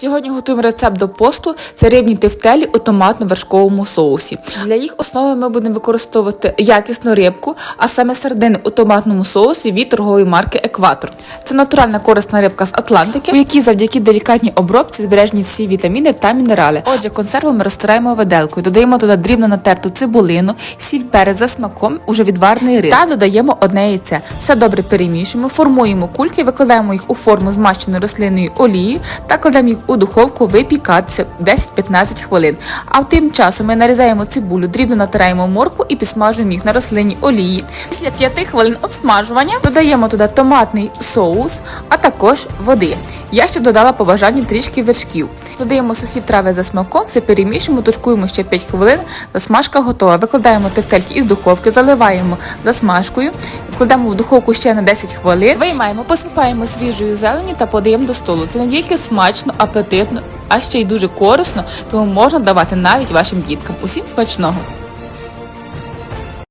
Сьогодні готуємо рецепт до посту. Це рибні тефтелі у томатно-вершковому соусі. Для їх основи ми будемо використовувати якісну рибку, а саме сардини у томатному соусі від торгової марки Екватор. Це натуральна корисна рибка з Атлантики, у якій завдяки делікатній обробці збережені всі вітаміни та мінерали. Отже, консерву ми розтираємо виделкою, додаємо туди дрібно натерту цибулину, сіль перець за смаком, уже відварений рис та додаємо одне яйце. Все добре перемішуємо, формуємо кульки, викладаємо їх у форму змащеної рослинною олією та кладемо їх у духовку випікатися 10-15 хвилин. А тим часом ми нарізаємо цибулю, дрібно натираємо морку і підсмажуємо їх на рослинній олії. Після 5 хвилин обсмажування додаємо туди томатний соус, а також води. Я ще додала по бажанню трішки вершків. Додаємо сухі трави за смаком, все перемішуємо, тушкуємо ще 5 хвилин. Засмажка готова. Викладаємо тефтельки із духовки, заливаємо засмажкою, кладемо в духовку ще на 10 хвилин. Виймаємо, посипаємо свіжою зеленю та подаємо до столу. Це не тільки смачно, апетитно, а ще й дуже корисно, тому можна давати навіть вашим діткам. Усім смачного!